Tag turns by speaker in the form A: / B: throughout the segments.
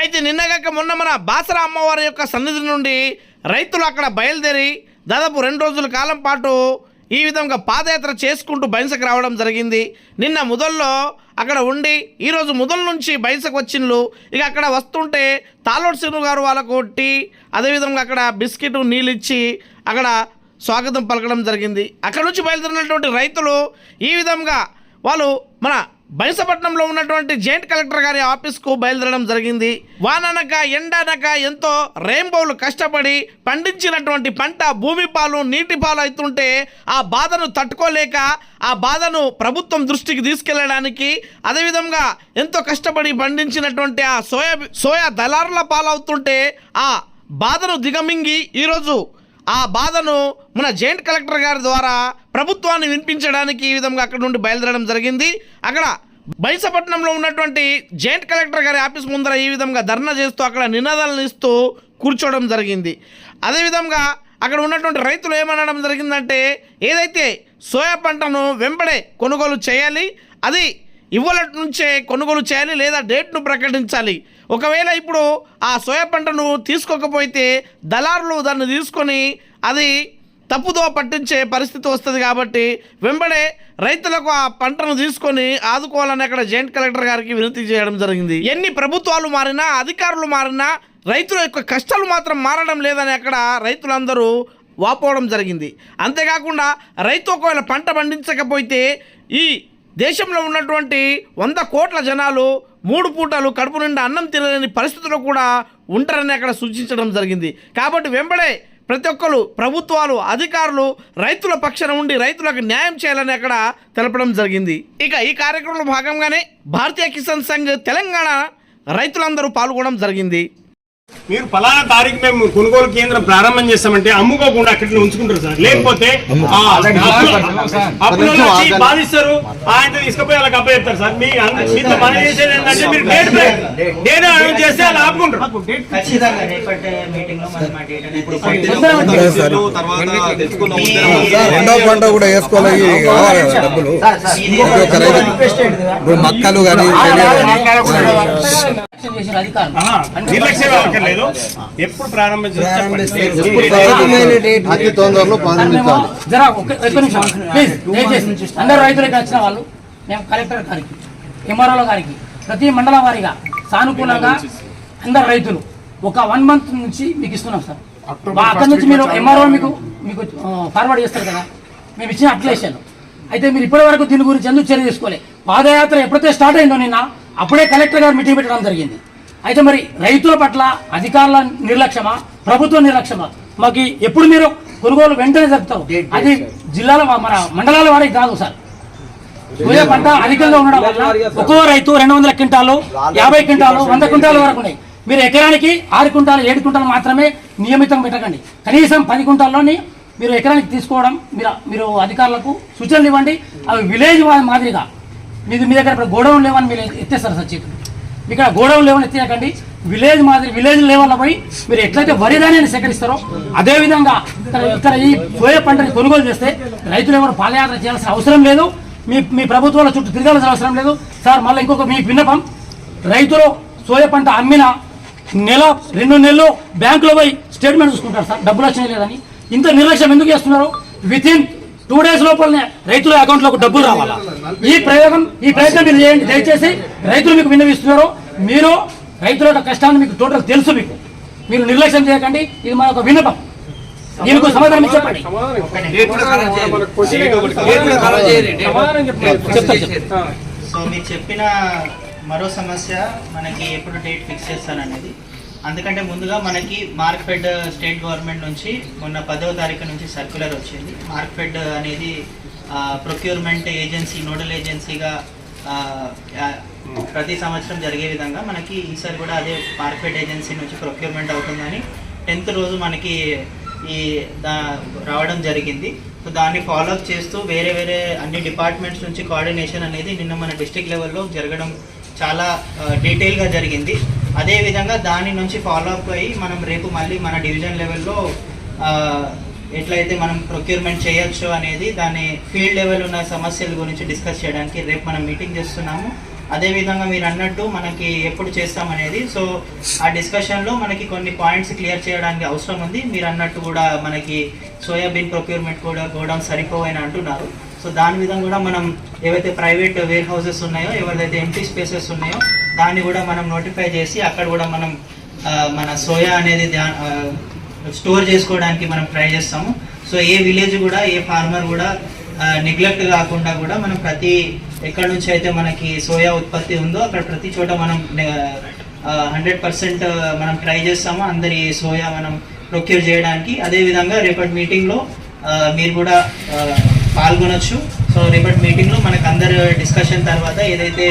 A: అయితే నిన్నగాక మొన్న మన బాసర అమ్మవారి యొక్క సన్నిధి నుండి రైతులు అక్కడ బయలుదేరి దాదాపు రెండు రోజుల కాలం పాటు ఈ విధంగా పాదయాత్ర చేసుకుంటూ బైన్సకు రావడం జరిగింది. నిన్న ముదల్లో అక్కడ ఉండి ఈరోజు ముదల్ నుంచి బైన్సకు వచ్చిండ్లు. ఇక అక్కడ వస్తుంటే తాలోడ్ శ్రీను గారు వాళ్ళకు టీ అదేవిధంగా అక్కడ బిస్కెట్ నీళ్ళు ఇచ్చి అక్కడ స్వాగతం పలకడం జరిగింది. అక్కడ నుంచి బయలుదేరినటువంటి రైతులు ఈ విధంగా వాళ్ళు మన బైసపట్నంలో ఉన్నటువంటి జాయింట్ కలెక్టర్ గారి ఆఫీస్కు బయలుదేరడం జరిగింది. వాననక ఎండనక ఎంతో రెయిన్బోలు కష్టపడి పండించినటువంటి పంట భూమి పాలు నీటి పాలు అవుతుంటే ఆ బాధను తట్టుకోలేక ఆ బాధను ప్రభుత్వం దృష్టికి తీసుకెళ్ళడానికి అదేవిధంగా ఎంతో కష్టపడి పండించినటువంటి ఆ సోయా సోయా దళారుల పాలవుతుంటే ఆ బాధను దిగమింగి ఈరోజు ఆ బాధను మన జాయింట్ కలెక్టర్ గారి ద్వారా ప్రభుత్వాన్ని వినిపించడానికి ఈ విధంగా అక్కడ నుండి బయలుదేరడం జరిగింది. అక్కడ బైసపట్నంలో ఉన్నటువంటి జాయింట్ కలెక్టర్ గారి ఆఫీస్ ముందర ఈ విధంగా ధర్నా చేస్తూ అక్కడ నినాదాలను ఇస్తూ కూర్చోవడం జరిగింది. అదేవిధంగా అక్కడ ఉన్నటువంటి రైతులు ఏమనడం జరిగిందంటే ఏదైతే సోయా పంటను వెంబడే కొనుగోలు చేయాలి అది ఇవ్వల నుంచే కొనుగోలు చేయాలి లేదా డేట్ను ప్రకటించాలి. ఒకవేళ ఇప్పుడు ఆ సోయా పంటను తీసుకోకపోతే దళారులు దాన్ని తీసుకొని అది తప్పుదో పట్టించే పరిస్థితి వస్తుంది కాబట్టి వెంబడే రైతులకు ఆ పంటను తీసుకొని ఆదుకోవాలని అక్కడ జాయింట్ కలెక్టర్ గారికి వినతి చేయడం జరిగింది. ఎన్ని ప్రభుత్వాలు మారినా అధికారులు మారినా రైతుల యొక్క కష్టాలు మాత్రం మారడం లేదని అక్కడ రైతులందరూ వాపోవడం జరిగింది. అంతేకాకుండా రైతు ఒకవేళ పంట పండించకపోతే ఈ దేశంలో ఉన్నటువంటి వంద కోట్ల జనాలు మూడు పూటలు కడుపు నిండా అన్నం తినలేని పరిస్థితుల్లో కూడా ఉంటారని అక్కడ సూచించడం జరిగింది. కాబట్టి వెంబడే ప్రతి ఒక్కరు ప్రభుత్వాలు అధికారులు రైతుల పక్షాన ఉండి రైతులకు న్యాయం చేయాలని అక్కడ తెలపడం జరిగింది. ఇక ఈ కార్యక్రమంలో భాగంగానే భారతీయ కిసాన్ సంఘ్ తెలంగాణ రైతులందరూ పాల్గొనడం జరిగింది.
B: మీరు ఫలానా తారీఖు మేము కొనుగోలు కేంద్రం ప్రారంభం చేస్తామంటే అమ్ముకోకుండా అక్కడ ఉంచుకుంటారు సార్ లేకపోతే ఆ అప్పుడు వచ్చి బాధిస్తారు ఆయన తీసుకుపోయి వాళ్ళకి అప్పచెప్తారు సార్ మీ మీతో మనం చేసేది ఏంటంటే మీరు డేట్ డేట్ అనౌన్స్ చేస్తే వాళ్ళు ఆపుకుంటారు
C: రెండో పంట కూడా వేసుకోవాలి డబ్బులు ఇప్పుడు మక్కలు కానీ
B: నిర్లక్ష్యం అక్కర్లేదు ఎప్పుడు
D: అందరు రైతులకు వచ్చిన వాళ్ళు మేము కలెక్టర్ గారికి ఎంఆర్ఓ గారికి ప్రతి మండలం వారీగా సానుకూలంగా అందరు రైతులు ఒక వన్ మంత్ నుంచి మీకు ఇస్తున్నాం సార్. అక్కడ నుంచి మీరు ఎంఆర్ఓ మీకు మీకు ఫార్వర్డ్ చేస్తారు కదా. మేము ఇచ్చిన అప్లికేషన్. అయితే మీరు ఇప్పటి వరకు దీని గురించి ఎందుకు చర్య తీసుకోలే? పాదయాత్ర ఎప్పుడైతే స్టార్ట్ అయిందో నిన్న అప్పుడే కలెక్టర్ గారు మీటింగ్ పెట్టడం జరిగింది. అయితే మరి రైతుల పట్ల అధికారుల నిర్లక్ష్యమా? ప్రభుత్వ నిర్లక్ష్యమా? మాకు ఎప్పుడు మీరు కొనుగోలు వెంటనే జరుపుతారు అది జిల్లాల మన మండలాల వారికి కాదు సార్. సూర్య పంట అధికంగా ఉండడం వల్ల ఒక్కో రైతు రెండు వందల క్వింటాలు యాభై క్వింటాలు వంద క్వింటాల వరకు ఉన్నాయి. మీరు ఎకరానికి ఆరు క్వింటాలు ఏడు క్వింటాలు మాత్రమే నియమితం పెట్టకండి. కనీసం పది క్వింటాల్లోని మీరు ఎకరానికి తీసుకోవడం మీరు మీరు అధికారులకు సూచనలు ఇవ్వండి. అవి విలేజ్ మాదిరిగా. మీది మీ దగ్గర ఇప్పుడు గోడౌన్ లేవని మీరు ఎత్తేస్తారు సార్ చేతులు ఇక్కడ గోడౌన్ లేవని ఎత్తేయకండి విలేజ్ మాదిరి విలేజ్ లెవెల్లో పోయి మీరు ఎట్లయితే వరి ధాన్యాన్ని సేకరిస్తారో అదేవిధంగా ఇక్కడ ఈ సోయా పంటని కొనుగోలు చేస్తే రైతులు ఎవరు పాదయాత్ర చేయాల్సిన అవసరం లేదు. మీ మీ ప్రభుత్వాల చుట్టూ తిరగాల్సిన అవసరం లేదు. సార్ మళ్ళీ ఇంకొక మీ విన్నపం. రైతులు సోయ పంట అమ్మిన నెల రెండు నెలలు బ్యాంకులో పోయి స్టేట్మెంట్ చూసుకుంటారు సార్. డబ్బులు వచ్చినాయి లేదని ఇంత నిర్లక్ష్యం ఎందుకు చేస్తున్నారు? విత్ ఇన్ టూ డేస్ లోపలనే రైతుల అకౌంట్లోకి డబ్బులు రావాలా? ఈ ప్రయోగం ఈ ప్రయత్నం మీరు చేయండి. దయచేసి రైతులు మీకు విన్నవిస్తున్నారు. మీరు రైతుల యొక్క కష్టాన్ని మీకు టోటల్ తెలుసు మీకు. మీరు నిర్లక్ష్యం చేయకండి. ఇది మన ఒక విన్నపం. దీనికి సమాధానం చెప్పండి.
E: సో మీరు చెప్పిన మరో సమస్య మనకి ఎప్పుడు డేట్ ఫిక్స్ చేస్తాననేది అందుకంటే ముందుగా మనకి మార్క్ఫెడ్ స్టేట్ గవర్నమెంట్ నుంచి మొన్న పదవ తారీఖు నుంచి సర్క్యులర్ వచ్చింది. మార్క్ఫెడ్ అనేది ప్రొక్యూర్మెంట్ ఏజెన్సీ నోడల్ ఏజెన్సీగా ప్రతి సంవత్సరం జరిగే విధంగా మనకి ఈసారి కూడా అదే మార్క్ఫెడ్ ఏజెన్సీ నుంచి ప్రొక్యూర్మెంట్ అవుతుందని టెన్త్ రోజు మనకి ఈ దా రావడం జరిగింది. సో దాన్ని ఫాలోఅప్ చేస్తూ వేరే వేరే అన్ని డిపార్ట్మెంట్స్ నుంచి కోఆర్డినేషన్ అనేది నిన్న మన డిస్టిక్ లెవెల్లో జరగడం చాలా డీటెయిల్గా జరిగింది. అదేవిధంగా దాని నుంచి ఫాలోఅప్ అయ్యి మనం రేపు మళ్ళీ మన డివిజన్ లెవెల్లో ఎట్లయితే మనం ప్రొక్యూర్మెంట్ చేయొచ్చు అనేది దాని ఫీల్డ్ లెవెల్ ఉన్న సమస్యల గురించి డిస్కస్ చేయడానికి రేపు మనం మీటింగ్ చేస్తున్నాము. అదే విధంగా మీరు అన్నట్టు మనకి ఎప్పుడు చేస్తామనేది సో ఆ డిస్కషన్లో మనకి కొన్ని పాయింట్స్ క్లియర్ చేయడానికి అవసరం ఉంది. మీరు అన్నట్టు కూడా మనకి సోయాబీన్ ప్రొక్యూర్మెంట్ కూడా గోడౌన్ సరిపోవని అంటున్నారు. సో దాని విధంగా కూడా మనం ఏవైతే ప్రైవేట్ వేర్ హౌసెస్ ఉన్నాయో ఎవరిదైతే ఎంటీ స్పేసెస్ ఉన్నాయో దాన్ని కూడా మనం నోటిఫై చేసి అక్కడ కూడా మనం మన సోయా అనేది స్టోర్ చేసుకోవడానికి మనం ట్రై చేస్తాము. సో ఏ విలేజ్ కూడా ఏ ఫార్మర్ కూడా నెగ్లెక్ట్ కాకుండా కూడా మనం ప్రతి ఎక్కడి నుంచి అయితే మనకి సోయా ఉత్పత్తి ఉందో అక్కడ ప్రతి చోట మనం హండ్రెడ్ పర్సెంట్ మనం ట్రై చేస్తాము. అందరి సోయా మనం ప్రొక్యూర్ చేయడానికి. అదేవిధంగా రేపటి మీటింగ్లో మీరు కూడా పాల్గొనొచ్చు. సో రేపటి మీటింగ్లో మనకు అందరు డిస్కషన్ తర్వాత ఏదైతే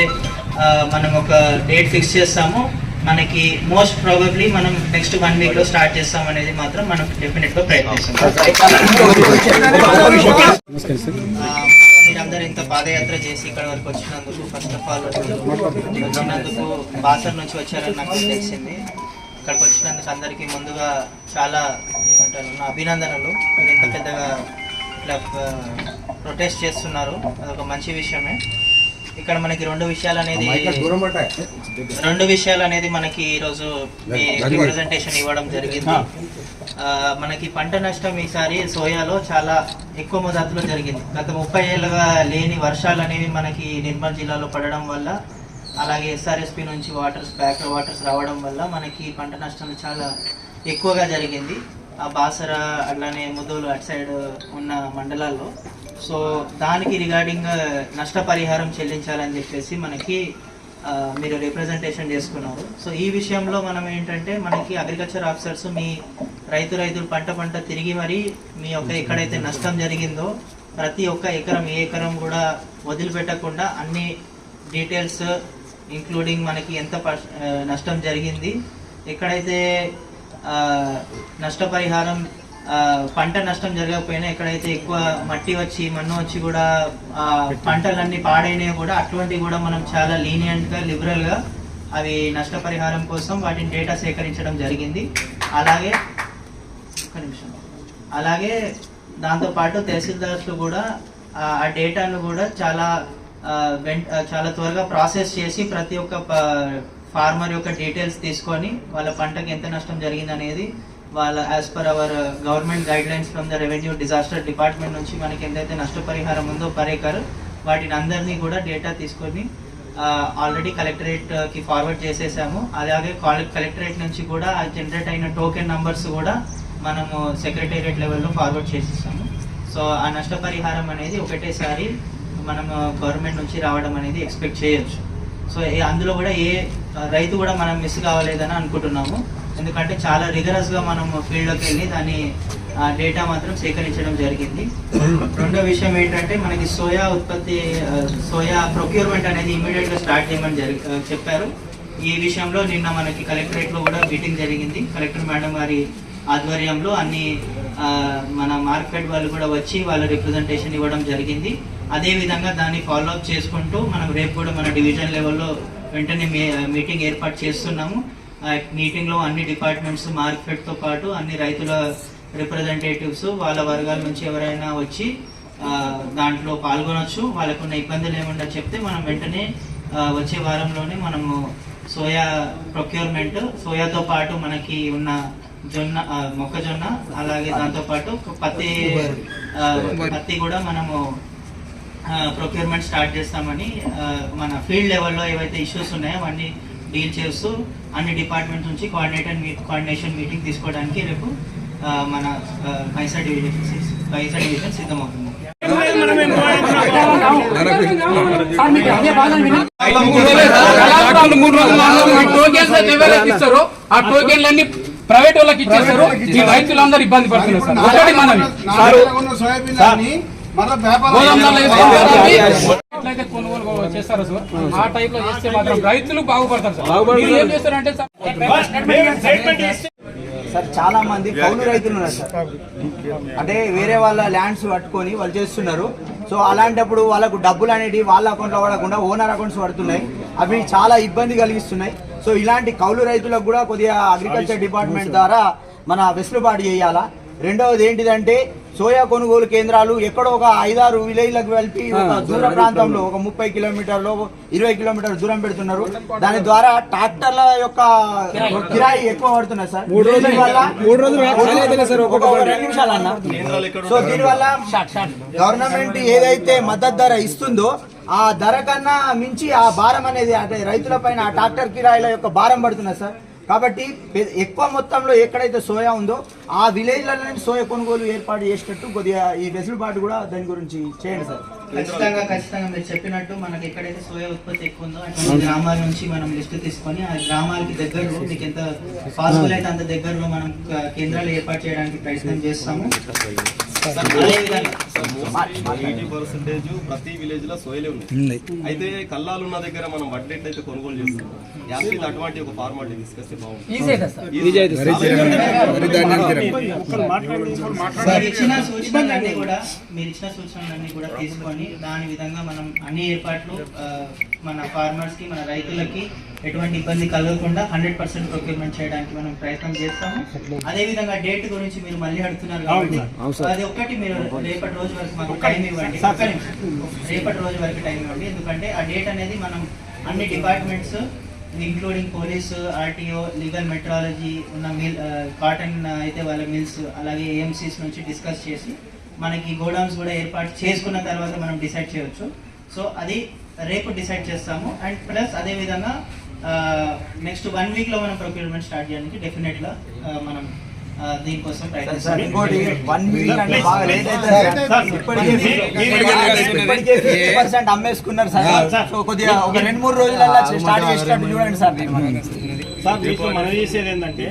E: మనం ఒక డేట్ ఫిక్స్ చేస్తామో. మనకి మోస్ట్ ప్రాబబ్లీ మనం నెక్స్ట్ వన్ వీక్లో స్టార్ట్ చేస్తాం అనేది మాత్రం మనం డెఫినెట్గా ప్రయత్నిస్తాం. మీరందరూ ఇంత పాదయాత్ర చేసి ఇక్కడ వరకు వచ్చినందుకు ఫస్ట్ ఆఫ్ ఆల్ వచ్చినందుకు బాసర్ నుంచి వచ్చారని నాకు తెలిసింది. ఇక్కడికి వచ్చినందుకు అందరికీ ముందుగా చాలా ఏమంటారు నా అభినందనలు. మీరు ఇంత పెద్దగా ఇట్లా ప్రొటెస్ట్ చేస్తున్నారు. అదొక మంచి విషయమే. ఇక్కడ మనకి రెండు విషయాలు అనేది రెండు విషయాలు అనేది మనకి ఈరోజు రిప్రజెంటేషన్ ఇవ్వడం జరిగింది. మనకి పంట నష్టం ఈసారి సోయాలో చాలా ఎక్కువ మోతాదులో జరిగింది. గత ముప్పై ఏళ్ళుగా లేని వర్షాలు అనేవి మనకి నిర్మల్ జిల్లాలో పడడం వల్ల అలాగే ఎస్ఆర్ఎస్పి నుంచి వాటర్స్ బ్యాక్ వాటర్స్ రావడం వల్ల మనకి పంట నష్టం చాలా ఎక్కువగా జరిగింది. ఆ బాసర అట్లానే ముదోలు అటు సైడ్ ఉన్న మండలాల్లో. సో దానికి రిగార్డింగ్ నష్టపరిహారం చెల్లించాలని చెప్పేసి మనకి మీరు రిప్రజెంటేషన్ చేసుకున్నారు. సో ఈ విషయంలో మనం ఏంటంటే మనకి అగ్రికల్చర్ ఆఫీసర్స్ మీ రైతు రైతులు పంట పంట తిరిగి మరి మీ యొక్క ఎక్కడైతే నష్టం జరిగిందో ప్రతి ఒక్క ఎకరం ఏ ఎకరం కూడా వదిలిపెట్టకుండా అన్ని డీటెయిల్స్ ఇంక్లూడింగ్ మనకి ఎంత నష్టం జరిగింది ఎక్కడైతే నష్టపరిహారం పంట నష్టం జరగకపోయినా ఎక్కడైతే ఎక్కువ మట్టి వచ్చి మన్ను వచ్చి కూడా ఆ, పంటలన్నీ పాడైనవి కూడా అటువంటివి కూడా మనం చాలా లీనియంట్గా లిబరల్గా అవి నష్టపరిహారం కోసం వాటిని డేటా సేకరించడం జరిగింది. అలాగే ఒక్క నిమిషం. అలాగే దాంతోపాటు తహసీల్దార్స్లు కూడా ఆ డేటాను కూడా చాలా చాలా త్వరగా ప్రాసెస్ చేసి ప్రతి ఒక్క ఫార్మర్ యొక్క డీటెయిల్స్ తీసుకొని వాళ్ళ పంటకి ఎంత నష్టం జరిగింది అనేది వాళ్ళ as per our government guidelines from the revenue disaster department నుంచి మనకి ఎంతైతే నష్టపరిహారం ఉందో పరేకర్ వాటిని అందరినీ కూడా డేటా తీసుకొని ఆల్రెడీ కలెక్టరేట్కి ఫార్వర్డ్ చేసేసాము. అలాగే కలెక్టరేట్ నుంచి కూడా ఆ జనరేట్ అయిన టోకెన్ నంబర్స్ కూడా మనము సెక్రటేరియట్ లెవెల్లో ఫార్వర్డ్ చేసేసాము. సో ఆ నష్టపరిహారం అనేది ఒకటేసారి మనం గవర్నమెంట్ uh, నుంచి రావడం అనేది ఎక్స్పెక్ట్ చేయొచ్చు. సో అందులో కూడా ఏ రైతు కూడా మనం మిస్ కావలేదని అనుకుంటున్నాము. ఎందుకంటే చాలా రిగరస్గా మనం ఫీల్డ్లోకి వెళ్ళి దాని డేటా మాత్రం సేకరించడం జరిగింది. రెండో విషయం ఏంటంటే మనకి సోయా ఉత్పత్తి సోయా ప్రొక్యూర్మెంట్ అనేది ఇమీడియట్గా స్టార్ట్ చేయమని జరి చెప్పారు. ఈ విషయంలో నిన్న మనకి కలెక్టరేట్లో కూడా మీటింగ్ జరిగింది. కలెక్టర్ మేడం గారి ఆధ్వర్యంలో అన్ని మన మార్కెట్ వాళ్ళు కూడా వచ్చి వాళ్ళ రిప్రజెంటేషన్ ఇవ్వడం జరిగింది. అదే విధంగా దాన్ని ఫాలో అప్ చేసుకుంటూ మనం రేపు కూడా మన డివిజన్ లెవెల్లో వెంటనే మీ- మీటింగ్ ఏర్పాటు చేస్తున్నాము. ఆ మీటింగ్లో అన్ని డిపార్ట్మెంట్స్ మార్కెట్తో పాటు అన్ని రైతుల రిప్రజెంటేటివ్స్ వాళ్ళ వర్గాల నుంచి ఎవరైనా వచ్చి దాంట్లో పాల్గొనొచ్చు. వాళ్ళకున్న ఇబ్బందులు ఏమన్నా చెప్తే మనం వెంటనే వచ్చే వారంలోనే మనము సోయా ప్రొక్యూర్మెంట్ సోయాతో పాటు మనకి ఉన్న జొన్న మొక్కజొన్న అలాగే దాంతో పాటు పత్తి పత్తి కూడా మనము ప్రొక్యూర్మెంట్ స్టార్ట్ చేస్తామని మన ఫీల్డ్ లెవెల్లో ఏవైతే ఇష్యూస్ ఉన్నాయో అవన్నీ డీల్ చేస్తూ అన్ని డిపార్ట్మెంట్స్ నుంచి కోఆర్డినేటర్ మీ కోఆర్డినేషన్ మీటింగ్ తీసుకోవడానికి రేపు మన పైసా డివిజన్ పైసా డివిజన్ సిద్ధమవుతుంది.
F: ఇస్తారో ఆ టోకెన్లన్నీ ప్రైవేట్ వాళ్ళకి ఇచ్చేస్తారు ఈ రైతులందరూ ఇబ్బంది పడుతున్నారు సార్. ఒకటి మనవి. గోదాంలలో ఎట్లయితే కొనుగోలు చేస్తారో సార్. ఆ టైప్లో చేస్తే మాత్రం రైతులు బాగుపడతారు సార్. మీరు ఏం చేస్తారంటే సార్
B: స్టేట్మెంట్ ఇస్తే
G: సార్ చాలా మంది కౌలు రైతులు ఉన్నారు సార్. అంటే వేరే వాళ్ళ ల్యాండ్స్ పట్టుకొని వాళ్ళు చేస్తున్నారు. సో అలాంటప్పుడు వాళ్ళకు డబ్బులు అనేవి వాళ్ళ అకౌంట్లో పడకుండా ఓనర్ అకౌంట్స్ పడుతున్నాయి. అవి చాలా ఇబ్బంది కలిగిస్తున్నాయి. సో ఇలాంటి కౌలు రైతులకు కూడా కొద్దిగా అగ్రికల్చర్ డిపార్ట్మెంట్ ద్వారా మన వెసులుబాటు చేయాలా? రెండవది ఏంటిదంటే సోయా కొనుగోలు కేంద్రాలు ఎక్కడో ఒక ఐదారు విలేజ్లకు కలిపి ఒక దూర ప్రాంతంలో ఒక ముప్పై కిలోమీటర్లు ఇరవై కిలోమీటర్ల దూరం పెడుతున్నారు. దాని ద్వారా ట్రాక్టర్ల యొక్క కిరాయి ఎక్కువ పడుతున్నది సార్. నిమిషాలు అన్న. సో దీనివల్ల గవర్నమెంట్ ఏదైతే మద్దతు ధర ఇస్తుందో ఆ ధర కన్నా మించి ఆ భారం అనేది అంటే రైతుల పైన ఆ ట్రాక్టర్ కిరాయిల యొక్క భారం పడుతున్నది సార్. కాబట్టి ఎక్కువ మొత్తంలో ఎక్కడైతే సోయా ఉందో ఆ విలేజ్ల నుంచి సోయా కొనుగోలు ఏర్పాటు చేసేటట్టు కొద్దిగా ఈ వెసులుబాటు కూడా దాని గురించి చేయండి సార్.
E: ఖచ్చితంగా ఖచ్చితంగా మీరు చెప్పినట్టు మనకి ఎక్కడైతే సోయా ఉత్పత్తి ఎక్కువ ఉందో అటువంటి గ్రామాల నుంచి మనం లిస్ట్ తీసుకొని ఆ గ్రామాలకి దగ్గరలో మీకు ఎంత పాసిబుల్ అయితే అంత దగ్గరలో మనం కేంద్రాలు ఏర్పాటు చేయడానికి ప్రయత్నం చేస్తాము.
H: ఎయిటీ పర్సెంటేజ్ ప్రతి విలేజ్లో సోయలే అయితే కల్లాలు ఉన్న దగ్గర మనం వడ్డీ ఎట్లయితే కొనుగోలు చేస్తాం యాక్చువల్లీ అటువంటి ఒక ఫార్మాలిటీ తీసుకొస్తే బాగుంటుంది
E: కూడా మీరు ఇచ్చిన సూచనలన్నీ కూడా తీసుకొని దాని విధంగా మనం అన్ని ఏర్పాట్లు మన ఫార్మర్స్కి మన రైతులకి ఎటువంటి ఇబ్బంది కలగకుండా హండ్రెడ్ పర్సెంట్ ప్రొక్యూర్మెంట్ చేయడానికి మనం ప్రయత్నం చేస్తాము. అదే విధంగా డేట్ గురించి మీరు మళ్ళీ అడుగుతున్నారు కాబట్టి అది ఒక్కటి మీరు రేపటి రోజు వరకు మాకు టైం ఇవ్వండి. ఒక్క నిమిషం. రేపటి రోజు వరకు టైం ఇవ్వండి. ఎందుకంటే ఆ డేట్ అనేది మనం అన్ని departments including police RTO legal metrology ఉన్న మిల్ కాటన్ అయితే వాళ్ళ మిల్స్ అలాగే ఏఎంసీస్ నుంచి డిస్కస్ చేసి మనకి గోడౌన్స్ కూడా ఏర్పాటు చేసుకున్న తర్వాత మనం డిసైడ్ చేయొచ్చు. సో అది రేపు డిసైడ్ చేస్తాము. అండ్ ప్లస్ అదే విధంగా నెక్స్ట్ వన్ వీక్లో మనం ప్రొక్యూర్మెంట్ స్టార్ట్ చేయడానికి డెఫినెట్గా మనం దీనికోసం ప్రయత్నిస్తాం.
G: ఇంకోటి వన్ వీక్ అంటే బాగా లేట్ అమ్మేసుకున్నారు సార్. సో కొద్దిగా ఒక రెండు మూడు రోజులలో స్టార్ట్ చేసినట్టు చూడండి సార్
B: సార్ మీకు మనం చేసేది ఏంటంటే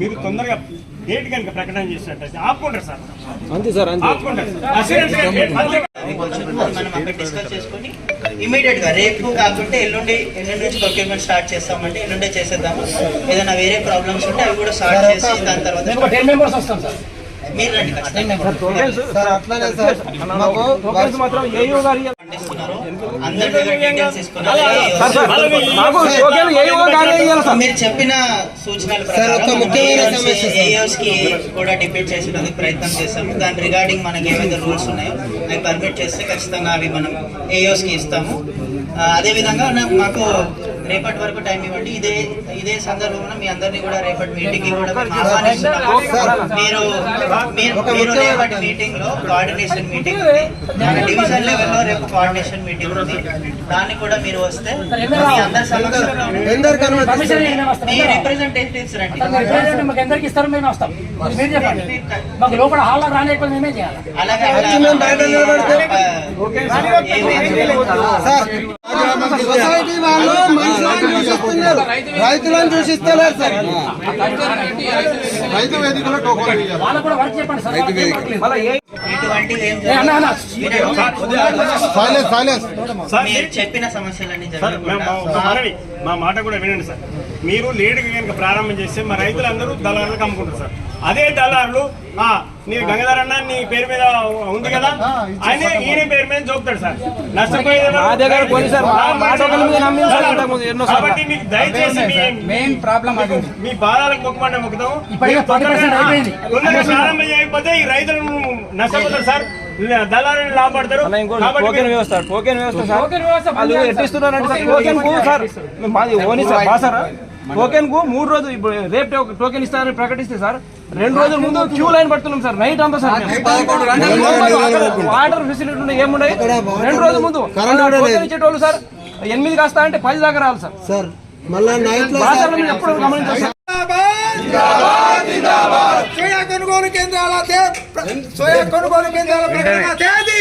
B: మీరు తొందరగా డేట్ కనుక ప్రకటన చేసినట్టయితే ఆపుకుంటారు సార్.
C: అంతే సార్ అంతే.
B: ఆపుకుంటారు.
E: ఇమీడియట్గా రేపు కాకుంటే ఎల్లుండి ఎల్లుండి నుంచి ప్రొక్యూర్మెంట్ స్టార్ట్ చేస్తామంటే ఎల్లుండే చేసేద్దాము? ఏదైనా వేరే ప్రాబ్లమ్స్ ఉంటే అవి కూడా స్టార్ట్ చేసి దాని తర్వాత మీరు డీటెయిల్స్ తీసుకున్నారు. మీరు చెప్పిన సూచనలు ప్రకారం కూడా డిబేట్ చేసేందుకు ప్రయత్నం చేస్తాము దాని రిగార్డింగ్ మనకి ఏవైతే రూల్స్ ఉన్నాయో అవి పర్మిట్ చేస్తే ఖచ్చితంగా అవి మనం ఏఓస్కి ఇస్తాము అదే విధంగా మాకు రేపటి వరకు టైం ఇవ్వండి. ఇదే ఇదే సందర్భంలో మీ అందరినీ కూడా రేపటి మీటింగ్ కూడా మీరు మీరు రేపటి మీటింగ్లో కోఆర్డినేషన్ మీటింగ్ ఉంది డివిజన్ లెవెల్లో రేపు కోఆర్డినేషన్ మీటింగ్ ఉంది. దాన్ని కూడా మీరు వస్తే మీ అందరి సమక్షంలో మీ రిప్రజెంటేటివ్స్ రండి.
D: ఇస్తారు మేము వస్తాం. మీరు చెప్పండి మాకు లోపల హాల్లో రానియకపోతే మేమే చేయాలి?
E: అలాగే
C: సొసైటీ వాళ్ళు మనుషులను చూసిస్తున్నారు. రైతులను చూసిస్తలేరు సార్. రైతు వేదికలో టోకన్
E: చెప్పిన సమస్యలన్నీ
B: మా- మాట కూడా వినండి సార్. మీరు లేటుగా కనుక ప్రారంభం చేస్తే మా రైతులందరూ దళారులకు అమ్ముకుంటారు సార్. అదే దళారులు ఆ, నీ గంగాధర్ అన్న నీ పేరు మీద ఉంది కదా? ఆయన ఈయన పేరు మీద చూపుతాడు సార్. నష్టపోయేది? కాబట్టి మీకు దయచేసి మీ-
F: మెయిన్ ప్రాబ్లం.
B: మీ బాధాలకు మొక్కమంటే మొక్కుతాం. తొందరగా
D: 40% అయిపోయింది.
B: తొందరగా ప్రారంభం చేయకపోతే ఈ రైతులను నష్టపోతారు సార్. దళారులు లాభపడతారు. కాబట్టి
I: టోకెన్
B: మీరు-
I: వ్యవస్థ టోకెన్ వ్యవస్థ సార్.
F: టోకెన్ వ్యవస్థ
I: వాళ్ళు
F: సార్.
I: ఎట్టిస్తున్నారంటే సార్. టోకెన్కు సార్. మాది ఓని సార్ బాసారా. టోకెన్కు మూడు రోజులు ఇప్పుడు రేపు టోకెన్ ఇస్తారని ప్రకటిస్తే సార్ రెండు రోజుల ముందు క్యూ లైన్ పడుతున్నాం సార్. నైట్ అంతా సార్. వాటర్ ఫెసిలిటీ ఏముండయి రెండు రోజుల ముందు ఇచ్చేటోళ్ళు సార్ ఎనిమిది కాస్త అంటే పది దాకా రావాలి సార్.
C: సార్ మళ్ళా నైట్
I: ఎప్పుడు గమనించాలి సార్?
C: సోయా కొనుగోలు కేంద్రాల తే- సోయా కొనుగోలు కేంద్రాల ప్రకటన తేదీ.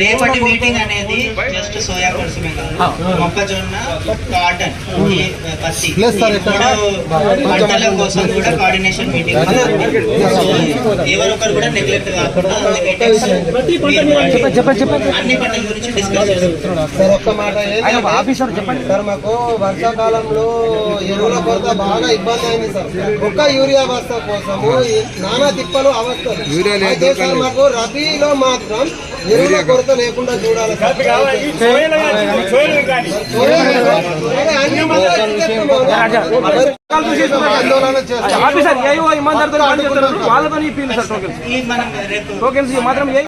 E: రేపటి మీటింగ్ అనేది జస్ట్ సోయా కోసమే కాదు. మొక్కజొన్న కాటన్ పత్తి. పంటల కోసం కూడా కోఆర్డినేషన్ మీటింగ్ సో ఎవరొకరు కూడా నెగ్లెక్ట్ కాకుండా అన్ని పంటల గురించి డిస్కస్ చేస్తాం.
C: సార్ ఒక్క మాట ఏంటంటే,
D: ఆఫీసర్ చెప్పండి.
C: సార్ మాకు వర్షాకాలంలో ఎరువుల కొరత బాగా ఇబ్బంది అయింది సార్? ఒక్క యూరియా బస్తా కోసము నానా తిప్పలు అవస్థలు. అయితే సార్ మాకు రబీలో మాత్రం
H: కానీ.
I: ఆఫీసర్ ఏవో ఇమాందార్తో వాళ్ళతో ఇప్పింది సార్ టోకెన్స్
E: ఈ మనం రేపు
I: టోకెన్స్ మాత్రం ఏ